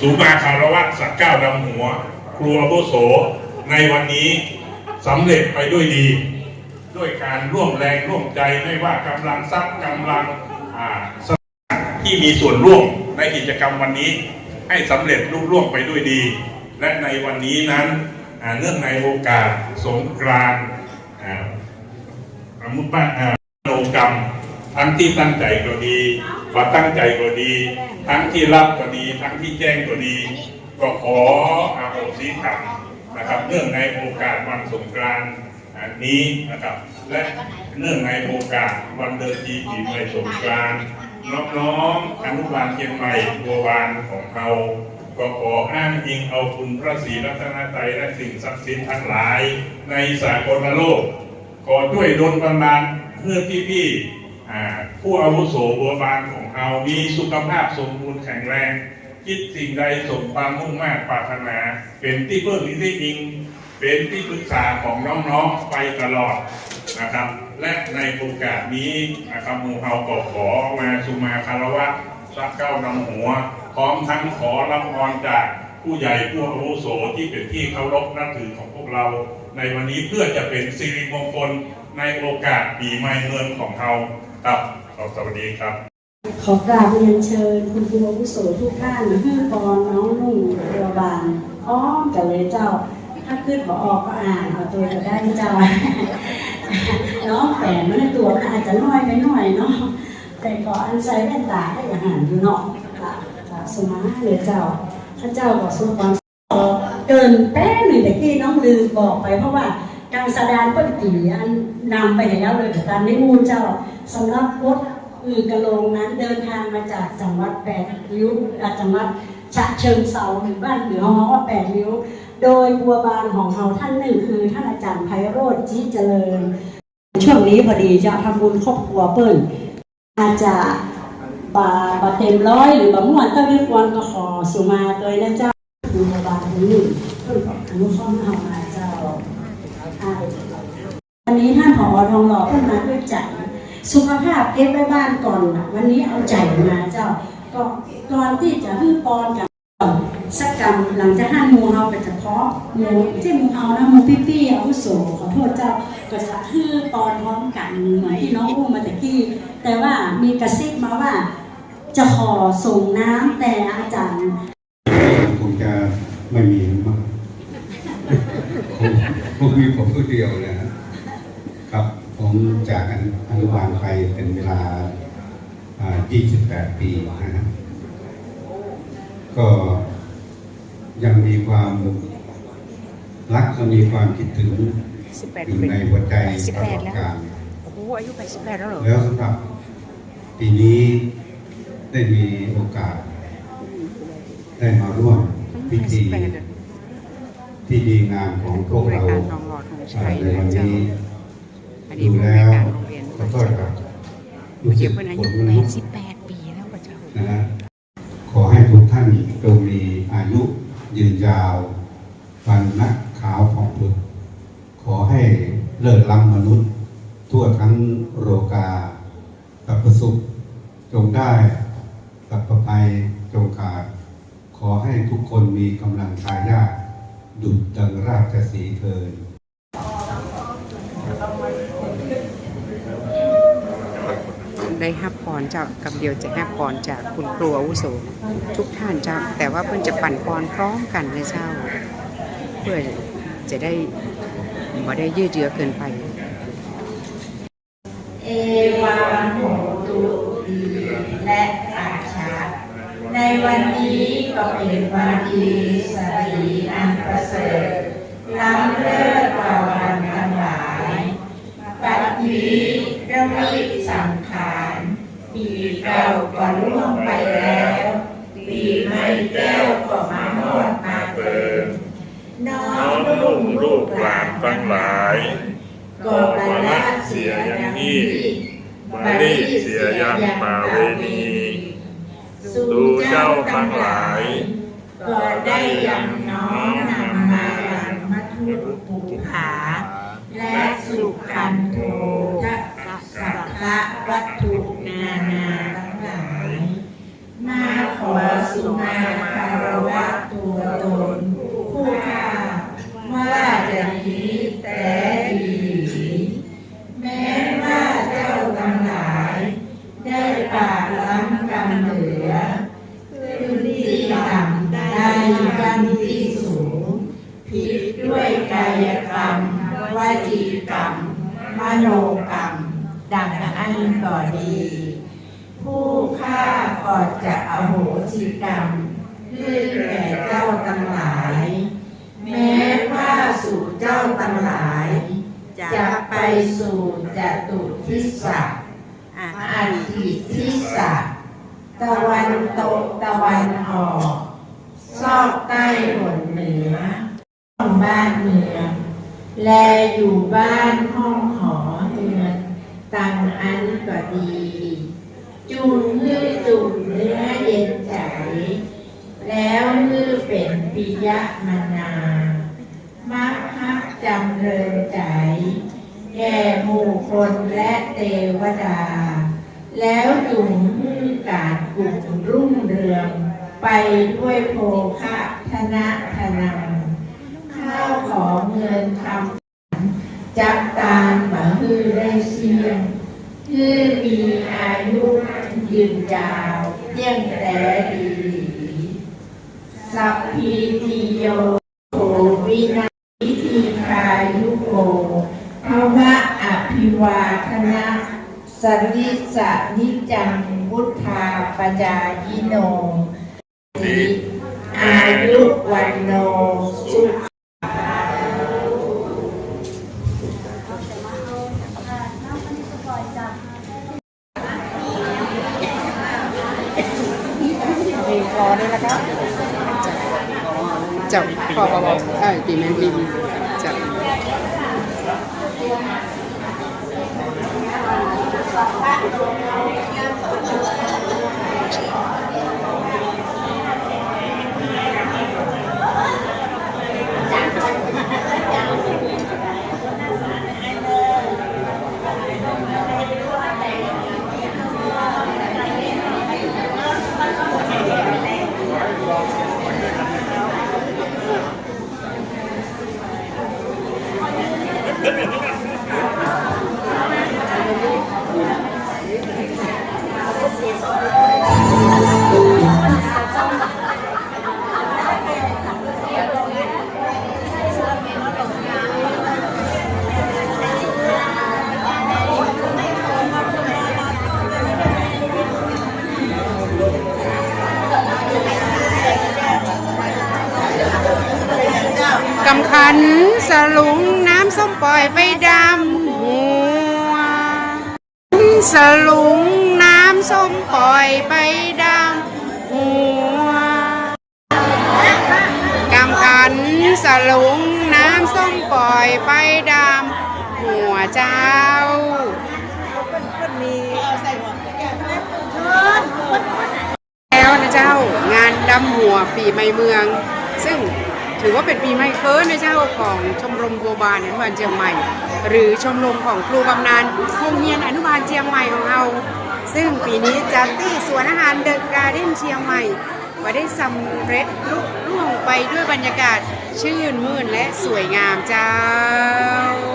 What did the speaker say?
สูมาคารวะสักเก้าดำหัว ครัวโบโส ในวันนี้สำเร็จไปด้วยดี ด้วยการร่วมแรงร่วมใจไม่ว่ากำลังทรัพย์กำลังที่มีส่วนร่วมในกิจกรรมวันนี้ ให้สำเร็จลุล่วงไปด้วยดี และในวันนี้นั้นเนื่องในโอกาสสงกรานต์อ่าสมมติว่าอ่าโนกรรม ทั้งที่ตั้งใจก็ดีว่าตั้งใจก็ดี ทั้งที่รับก็ดี ทั้งที่แจ้งก็ดี ก็ขออาโหสิกรรมนะครับ เนื่องในโอกาสวันสงกรานต์นี้นะครับ และเนื่องในโอกาสวันเดินทีปีใหม่สงกรานต์น้องๆอนุบาลเชียงใหม่บัววานของเราก็ขออ้างอิงเอาคุณพระศรีรัตนตรัยและสิ่งศักดิ์สิทธิ์ทั้งหลาย ในสากลโลก ขอช่วยดลบันดาลเพื่อพี่พี่ๆ ผู้อาวุโสบัวบานของเรามีสุขภาพสมบูรณ์แข็งแรง คิดสิ่งใดสมความมุ่งมั่นปรารถนา เป็นที่เพื่อที่อิงเป็นที่ปรึกษาของน้องๆไปตลอดนะครับ และในโอกาสนี้นะครับหมูเฮาก็ขอมาสุมาคารวะสักเก้านำหัว พร้อมทั้งขอรับพรจากผู้ใหญ่ผู้อาวุโสที่เป็นที่เคารพนับถือของพวกเรา ในวันนี้เพื่อจะเป็นสิริมงคล ในโอกาสปีใหม่เมืองของเราครับขอสวัสดีครับ ขอกราบเรียนเชิญคุณครูอาวุโสทุกท่านฮือปอนน้องนุ่งเรือบานพร้อมกันเลยเจ้า ถ้าขึ้นขอออกก็อ่านเอาตัวจะได้เจ้าน้องแฝงมันในตัวอาจจะน้อยไปหน่อยเนาะแต่ก็อันใส่แว่นตาได้อย่างหันอยู่เนาะค่ะสมาเลยเจ้าท่านเจ้าบอกสุขความเกินแป้งหนึ่งแต่ที่น้องลืมบอกไปเพราะว่า การแสดงปกติอันนำไปแล้วเลยแต่การได้มูลเจ้าสำหรับรถอือกระโลงนั้นเดินทางมาจากจังหวัดแปดริ้วอาจังหวัดฉะเชิงเซาหรือบ้านเหนือของว่าแปดริ้ว โดยบัวบานของเราท่านหนึ่งคือท่านอาจารย์ไพโรธจีเจริญ ช่วงนี้พอดีจะทำบุญครอบครัวเปิ้ลอาจจะบาบาเต็มร้อยหรือบาม่วนต้าเรียกวันก็ขอสุมาตัวนะเจ้าคือบัวบานที่นี่เพิ่นอนุเคราะห์เอามาเจ้า อ่วันนี้ท่านผอทองหล่อเพิ่นมาด้วยใจสุขภาพเก็บไว้บ้านก่อนนะวันนี้เอาใจมาเจ้าก็ก่อนที่จะฮื้อปอนกับสักกรรมหลังจากห้าโมงเราไปเฉพาะโมเจ้ามูเอานะโมพี่พี่อาวุโสขอโทษเจ้าก็จะฮื้อปอนพร้อมกันเหมือนที่น้องอุ้มมาตะกี้ แต่ว่ามีกระซิบมาว่า จะขอส่งน้ำแต่อาจารย์คงจะไม่มีมั้งคง คงมีผมผู้เดียวเลยนะครับครับ ผมจากอนุบาลไปเป็นเวลาอ่า28 ปีนะครับก็ยังมีความรักและมีความคิดถึงสิบแปดอยู่ปีในหัวใจสิบตแปลอดดแล้วกาลโอ้โหอายุไปสิบแปดแล้วเหรอ แล้วสำหรับปีนี้ได้มีโอกาส ได้มาร่วมพิธีสิบแปดอะ ที่ดีงามของพผู้วกบริเราการน้องหลอดของชัยในวันเจ้านี้อันนี้ดูผู้บแล้ริวการโรงเรียนขอโทษครับรู้สึเดี๋ยกวเพิ่นอาขยุนมันแปลุดกสิบแปดปีแล้วป่ะเจ้านะฮะขอให้ทุกท่านจงมีอายุยืนยาววันนักขาวของพุทธขอให้เลิศล้ำมนุษย์ ทั่วทั้งโรกาสัพพสุขจงได้สัพพภัยจงขาดขอให้ทุกคนมีกำลังกายา ดุจดังราชสีห์เทินได้ฮับพรเจ้ากับเดียวจะฮับพรจากคุณครูอาวุโสทุกท่านเจ้าแต่ว่าเพิ่นจะปั่นพรพร้อมกันนะเจ้า เพื่อจะได้บ่ได้ยืดเยื้อเกินไป เอวาโหตุดีและอาชา ในวันนี้ก็เป็นวันดีสรีอันประเสริฐล้ำเลิศกว่าวันทั้งหลายปัจนี้ระมิสังขารปีเก่าก็ล่วงไปแล้วปีใหม่แก้วก็มาหอดมาเติมน้องนุ่งลูลูกหลานทั้งหลายก็บรรลัดเสียอย่างนี้บาลีเสียยังมาเวนี้ ทั้งหลายก็ได้ยังน้อมนำมายังมัทุภูขา และสุขันโททัสสัพพะวัตถุนานาทั้งหลาย มาขอสุมาคารวะตัวตนผู้ข้าว่าจะดีแต่ดีหลีแม้ว่าเจ้าทั้งหลาย ได้ปากล้ำกำเหลือ ขึ้นที่ต่ำ ได้กันที่สูง ผิดด้วยกายกรรมวจีกรรม มโนกรรม ดังอันก่อดี ผู้ฆ่าก่อนจะอโหสิกรรมขึ้นแก่เจ้าทั้งหลาย แม้ว่าสู่เจ้าทั้งหลาย จะไปสู่จตุทิศะอันติทิศะตะวันตกตะวันออก ซอกใต้หนเหนือห้องบ้านเมืองแลอยู่บ้านห้องหอเฮือนตังอันก็ดี จุงฮือจุ่มเนื้อเย็นใจแล้วฮือเป็นปิยะมนา มักฮักจำเริญใจ แก่หมู่คนและเทวดา แล้วจุงฮือการกลุ่มรุ่ง ไปด้วยโภคะธนะธนังข้าวของเงินคำจับตานมาฮือได้เสียงฮือมีอายุยืนยาวเยี่ยงแต่ดีสัพพีติโยโหวินาวิธีคายุโกภาวะอภิวาทนะสริสะนิจังวุธาปจายิโน อายุวันโนสุขเพลงคอนี่นะครับเจ้าพอบอกเออตีแมนตีเจ้า กำขันสลุงน้ำส้มปล่อยไปดำหัวสลุงน้ำส้มปล่อยไปดำหัวกำขันสลุงน้ำส้มปล่อยไปดำหัวเจ้าแล้วนะเจ้างานดำหัวปีใหม่เมือง ซึ่ง ถือว่าเป็นปีใหม่เคิร์นะเจ้าของชมรมบัวบานอนุบาลเชียงใหม่ หรือชมรมของครูบำนาญโรงเรียนอนุบาลเชียงใหม่ของเรา ซึ่งปีนี้จัดที่สวนอาหารเดอะการ์เด้นเชียงใหม่มาได้สำเร็จลุล่วงไปด้วยบรรยากาศชื่นมื่นและสวยงามเจ้า